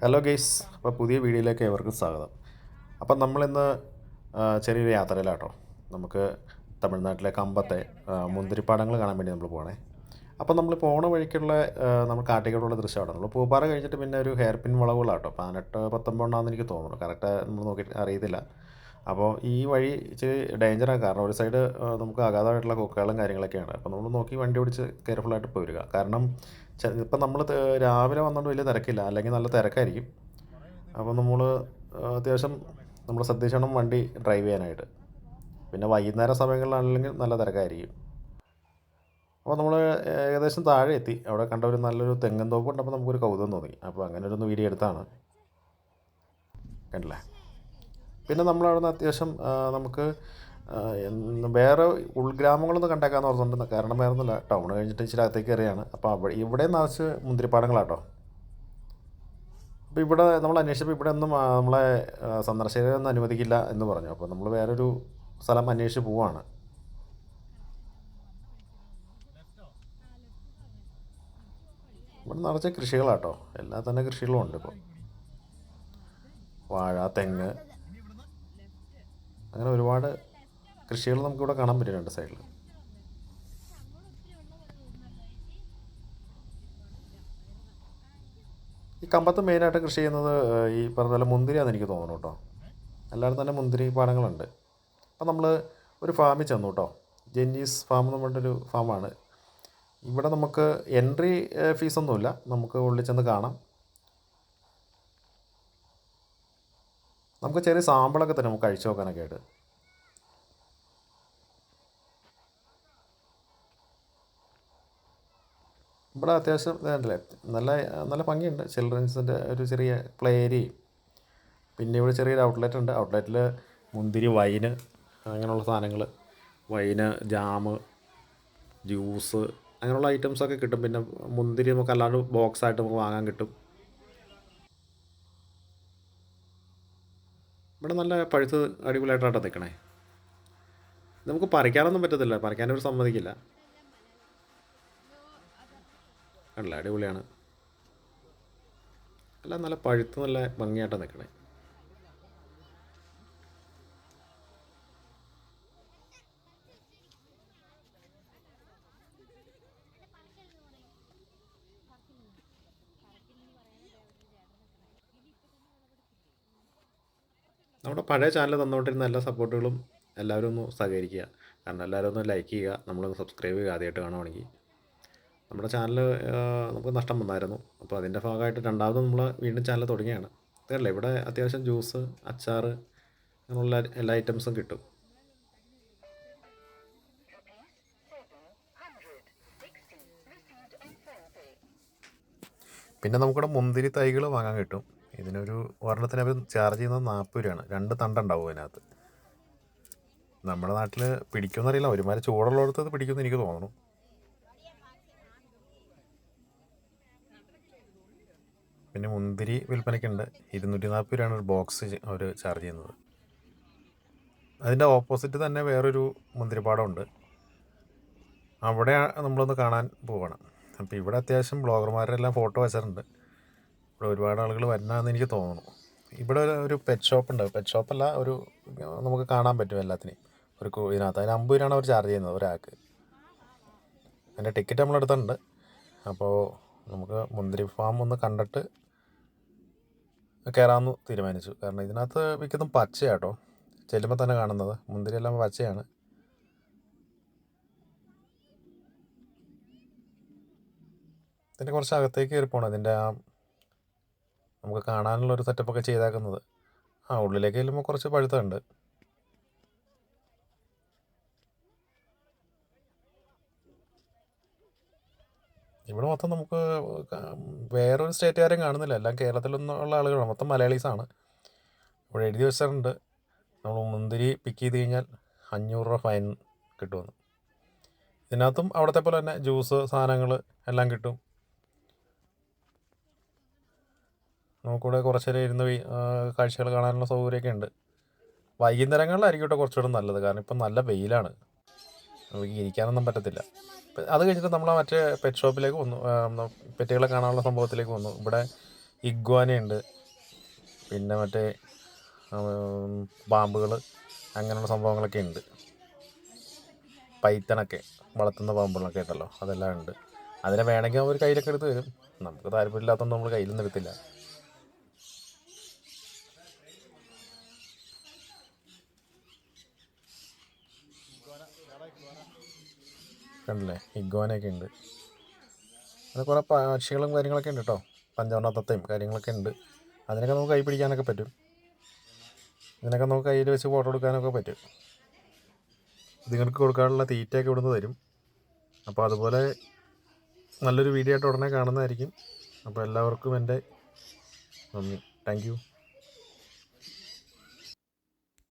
Hello guys അപ്പോൾ പുതിയ വീഡിയോയിലേക്ക് ഏവർക്കും സ്വാഗതം. അപ്പം നമ്മളിന്ന് ചെറിയൊരു യാത്രയിലാട്ടോ. നമുക്ക് തമിഴ്നാട്ടിലെ കമ്പത്തെ മുന്തിരിപ്പാടങ്ങൾ കാണാൻ വേണ്ടി നമ്മൾ പോകണേ അപ്പം നമ്മൾ പോണ വഴിക്കുള്ള നമ്മൾ കാട്ടിക്കോടുള്ള ദൃശ്യമാണ് നമ്മൾ പൂപ്പാറ കഴിഞ്ഞിട്ട് പിന്നെ ഒരു ഹെയർ പിൻ വളവുകളാട്ടോ. പതിനെട്ട് പത്തൊമ്പതെണ്ണാന്ന് എനിക്ക് തോന്നുന്നു. കറക്റ്റ് നമ്മൾ നോക്കി അറിയത്തില്ല. അപ്പോൾ ഈ വഴി ഇച്ചിരി ഡേഞ്ചറാണ് കാരണം ഒരു സൈഡ് നമുക്ക് അഗാധമായിട്ടുള്ള കൊക്കകളും കാര്യങ്ങളൊക്കെയാണ്. അപ്പോൾ നമ്മൾ നോക്കി വണ്ടി ഓടിച്ച് കെയർഫുള്ളായിട്ട് പോരുക. കാരണം ഇപ്പം നമ്മൾ രാവിലെ വന്നുകൊണ്ട് വലിയ തിരക്കില്ല. അല്ലെങ്കിൽ നല്ല തിരക്കായിരിക്കും. അപ്പോൾ നമ്മൾ അത്യാവശ്യം നമ്മൾ ശ്രദ്ധിച്ചണം വണ്ടി ഡ്രൈവ് ചെയ്യാനായിട്ട്. പിന്നെ വൈകുന്നേര സമയങ്ങളിലാണെങ്കിൽ നല്ല തിരക്കായിരിക്കും. അപ്പോൾ നമ്മൾ ഏകദേശം താഴെ എത്തി. അവിടെ കണ്ട ഒരു നല്ലൊരു തെങ്ങൻ തോപ്പ് കണ്ടപ്പോൾ നമുക്കൊരു കൗതുകം തോന്നി. അപ്പോൾ അങ്ങനെ ഒരു വീഡിയോ എടുത്താണ്. കണ്ടില്ലേ? പിന്നെ നമ്മളവിടുന്ന് അത്യാവശ്യം നമുക്ക് വേറെ ഉൾഗ്രാമങ്ങളൊന്നും കണ്ടേക്കാന്ന് ഓർത്തുണ്ട് കാരണം വേറെ ഒന്നുമില്ല ടൗൺ കഴിഞ്ഞിട്ട് ഇച്ചിരി അകത്തേക്ക് കയറിയാണ്. അപ്പോൾ അവിടെ ഇവിടെ നിറച്ച് മുന്തിരിപ്പാടങ്ങളാട്ടോ. അപ്പോൾ ഇവിടെ നമ്മൾ അന്വേഷിച്ചപ്പോൾ ഇവിടെ ഒന്നും നമ്മളെ സന്ദർശകരൊന്നും അനുവദിക്കില്ല എന്ന് പറഞ്ഞു. അപ്പോൾ നമ്മൾ വേറൊരു സ്ഥലം അന്വേഷിച്ച് പോവാണ്. ഇവിടെ നിറച്ച കൃഷികളാട്ടോ. എല്ലാ തന്നെ കൃഷികളും ഉണ്ട് ഇപ്പോൾ വാഴ തെങ്ങ്. അങ്ങനെ ഒരുപാട് കൃഷികൾ നമുക്കിവിടെ കാണാൻ പറ്റും രണ്ട് സൈഡിൽ ഈ കമ്പത്ത് മെയിനായിട്ട് കൃഷി ചെയ്യുന്നത് ഈ പറഞ്ഞ പോലെ മുന്തിരിയാണെന്ന് എനിക്ക് തോന്നുന്നു കേട്ടോ. എല്ലാവരും തന്നെ മുന്തിരി പാടങ്ങളുണ്ട് അപ്പം നമ്മൾ ഒരു ഫാമിൽ ചെന്നു കേട്ടോ. ജെന്നീസ് ഫാം എന്ന് പറഞ്ഞിട്ടൊരു ഫാമാണ്. ഇവിടെ നമുക്ക് എൻട്രി ഫീസൊന്നുമില്ല. നമുക്ക് ഉള്ളിൽ ചെന്ന് കാണാം. നമുക്ക് ചെറിയ സാമ്പിളൊക്കെ തരും. നമുക്ക് കഴിച്ചു നോക്കാനൊക്കെ ആയിട്ട്. ഇവിടെ അത്യാവശ്യം ഇതല്ലേ നല്ല നല്ല ഭംഗിയുണ്ട്. ചിൽഡ്രൻസിന്റെ ഒരു ചെറിയ പ്ലേ ഏരിയയും. പിന്നെ ഇവിടെ ചെറിയൊരു ഔട്ട്ലെറ്റ് ഉണ്ട്. ഔട്ട്ലെറ്റിൽ മുന്തിരി വൈന് അങ്ങനെയുള്ള സാധനങ്ങൾ വൈന് ജാമ് ജ്യൂസ് അങ്ങനെയുള്ള ഐറ്റംസൊക്കെ കിട്ടും. പിന്നെ മുന്തിരി നമുക്ക് അല്ലാണ്ട് ബോക്സ് ആയിട്ട് നമുക്ക് വാങ്ങാൻ കിട്ടും. ഇവിടെ നല്ല പഴുത്ത് അടിപൊളിയായിട്ടാണ് നിൽക്കണേ നമുക്ക് പറിക്കാനൊന്നും പറ്റത്തില്ല. പറിക്കാനൊരു സമ്മതിക്കില്ല. അല്ല അടിപൊളിയാണ്. അല്ല നല്ല പഴുത്ത് നല്ല ഭംഗിയായിട്ടാണ് നിൽക്കണേ നമ്മുടെ പഴയ ചാനൽ തന്നുകൊണ്ടിരുന്ന എല്ലാ സപ്പോർട്ടുകളും എല്ലാവരും ഒന്ന് സഹകരിക്കുക. കാരണം എല്ലാവരും ഒന്ന് ലൈക്ക് ചെയ്യുക നമ്മളൊന്ന് സബ്സ്ക്രൈബ് ചെയ്യുക ആദ്യമായിട്ട് കാണുവാണെങ്കിൽ നമ്മുടെ ചാനൽ നമുക്ക് നഷ്ടം വന്നായിരുന്നു. അപ്പോൾ അതിന്റെ ഭാഗമായിട്ട് രണ്ടാമത് നമ്മൾ വീണ്ടും ചാനൽ തുടങ്ങിയാണ്. അതല്ല ഇവിടെ അത്യാവശ്യം ജ്യൂസ് അച്ചാർ അങ്ങനെയുള്ള എല്ലാ ഐറ്റംസും കിട്ടും. പിന്നെ നമുക്കിവിടെ മുന്തിരി തൈകൾ വാങ്ങാൻ കിട്ടും. ഇതിനൊരു ഒരെണ്ണത്തിന് അവർ ചാർജ് ചെയ്യുന്നത് നാൽപ്പത് രൂപയാണ്. രണ്ട് തണ്ടുണ്ടാവും അതിനകത്ത്. നമ്മുടെ നാട്ടിൽ പിടിക്കുമെന്നറിയില്ല. ഒരുമാതിരി ചൂടുള്ളിടത്ത് അത് പിടിക്കുമെന്ന് എനിക്ക് തോന്നുന്നു. പിന്നെ മുന്തിരി വിൽപ്പനയ്ക്കുണ്ട്. ഇരുന്നൂറ്റി നാൽപ്പത് രൂപയാണ് ഒരു ബോക്സ് അവർ ചാർജ് ചെയ്യുന്നത്. അതിന്റെ ഓപ്പോസിറ്റ് തന്നെ വേറൊരു മുന്തിരിപ്പാടമുണ്ട്. അവിടെ നമ്മളൊന്ന് കാണാൻ പോവണം. അപ്പോൾ ഇവിടെ അത്യാവശ്യം ബ്ലോഗർമാരെല്ലാം ഫോട്ടോ വെച്ചിട്ടുണ്ട്. ഇവിടെ ഒരുപാട് ആളുകൾ വരണമെന്ന് എനിക്ക് തോന്നുന്നു. ഇവിടെ ഒരു- പെറ്റ് ഷോപ്പ് ഉണ്ട്. പെറ്റ് ഷോപ്പല്ല ഒരു നമുക്ക് കാണാൻ പറ്റും എല്ലാത്തിനെയും. ഒരു ഇതിനകത്ത് അതിന് അമ്പത് രൂപയാണ് അവർ ചാർജ് ചെയ്യുന്നത് ഒരാൾക്ക്. അതിന്റെ ടിക്കറ്റ് നമ്മൾ എടുത്തിട്ടുണ്ട് അപ്പോൾ നമുക്ക് മുന്തിരി ഫാം ഒന്ന് കണ്ടിട്ട് കയറാമെന്ന് തീരുമാനിച്ചു. കാരണം ഇതിനകത്ത് മിക്കതും പച്ചയാട്ടോ. ചെല്ലുമ്പോൾ തന്നെ കാണുന്നത്. മുന്തിരിയെല്ലാം പച്ചയാണ്. ഇതിന്റെ കുറച്ച് അകത്തേക്ക് കയറി പോകണം ഇതിന്റെ ആ നമുക്ക് കാണാനുള്ള ഒരു സെറ്റപ്പൊക്കെ ചെയ്തേക്കുന്നത്. ആ ഉള്ളിലേക്ക് ചെല്ലുമ്പോൾ കുറച്ച് പഴുത്തുണ്ട് ഇവിടെ മൊത്തം നമുക്ക് വേറൊരു സ്റ്റേറ്റുകാരും കാണുന്നില്ല. എല്ലാം കേരളത്തിൽ നിന്നുള്ള ആളുകളാണ്. മൊത്തം മലയാളീസാണ്. ഇവിടെ എഴുതി വെച്ചിട്ടുണ്ട്. നമ്മൾ മുന്തിരി പിക്ക് ചെയ്ത് കഴിഞ്ഞാൽ അഞ്ഞൂറ് രൂപ ഫൈൻ കിട്ടുമെന്ന്. ഇതിനകത്തും അവിടുത്തെ പോലെ തന്നെ ജ്യൂസ് സാധനങ്ങൾ എല്ലാം കിട്ടും. നമുക്കിവിടെ കുറച്ച് നേരം ഇരുന്ന് കാഴ്ചകൾ കാണാനുള്ള സൗകര്യമൊക്കെ ഉണ്ട്. വൈകുന്നേരങ്ങളിലായിരിക്കും കേട്ടോ കുറച്ചുകൂടെ നല്ലത്. കാരണം ഇപ്പം നല്ല വെയിലാണ്. നമുക്ക് ഇരിക്കാനൊന്നും പറ്റത്തില്ല. അത് കഴിഞ്ഞിട്ട് നമ്മൾ മറ്റേ പെറ്റ് ഷോപ്പിലേക്ക് വന്നു. പെറ്റുകളെ കാണാനുള്ള സംഭവത്തിലേക്ക് വന്നു. ഇവിടെ ഇഗ്വാനയുണ്ട്. പിന്നെ മറ്റേ പാമ്പുകൾ അങ്ങനെയുള്ള സംഭവങ്ങളൊക്കെ ഉണ്ട്. പൈത്തണൊക്കെ വളർത്തുന്ന പാമ്പുകളൊക്കെ ഉണ്ടല്ലോ. അതെല്ലാം ഉണ്ട്. അതിനെ വേണമെങ്കിൽ അവർ കയ്യിലൊക്കെ എടുത്ത് തരും. നമുക്ക് താല്പര്യമില്ലാത്തതുകൊണ്ട് നമ്മൾ കയ്യിലൊന്നും എടുത്തില്ല. കണ്ടില്ലേ? ഇഗ്വാനയൊക്കെ ഉണ്ട്. അത് കുറേ പക്ഷികളും കാര്യങ്ങളൊക്കെ ഉണ്ട് കേട്ടോ. പഞ്ചവർണ തത്തയും കാര്യങ്ങളൊക്കെ ഉണ്ട്. അതിനൊക്കെ നമുക്ക് കൈ പിടിക്കാനൊക്കെ പറ്റും. ഇതിനൊക്കെ നമുക്ക് കയ്യിൽ വെച്ച് ഫോട്ടോ എടുക്കാനൊക്കെ പറ്റും. ഇതുങ്ങൾക്ക് കൊടുക്കാനുള്ള തീറ്റയൊക്കെ ഇവിടുന്ന് തരും. അപ്പോൾ അതുപോലെ നല്ലൊരു വീഡിയോ ആയിട്ട് ഉടനെ കാണുന്നതായിരിക്കും. അപ്പോൾ എല്ലാവർക്കും എന്റെ നന്ദി. താങ്ക്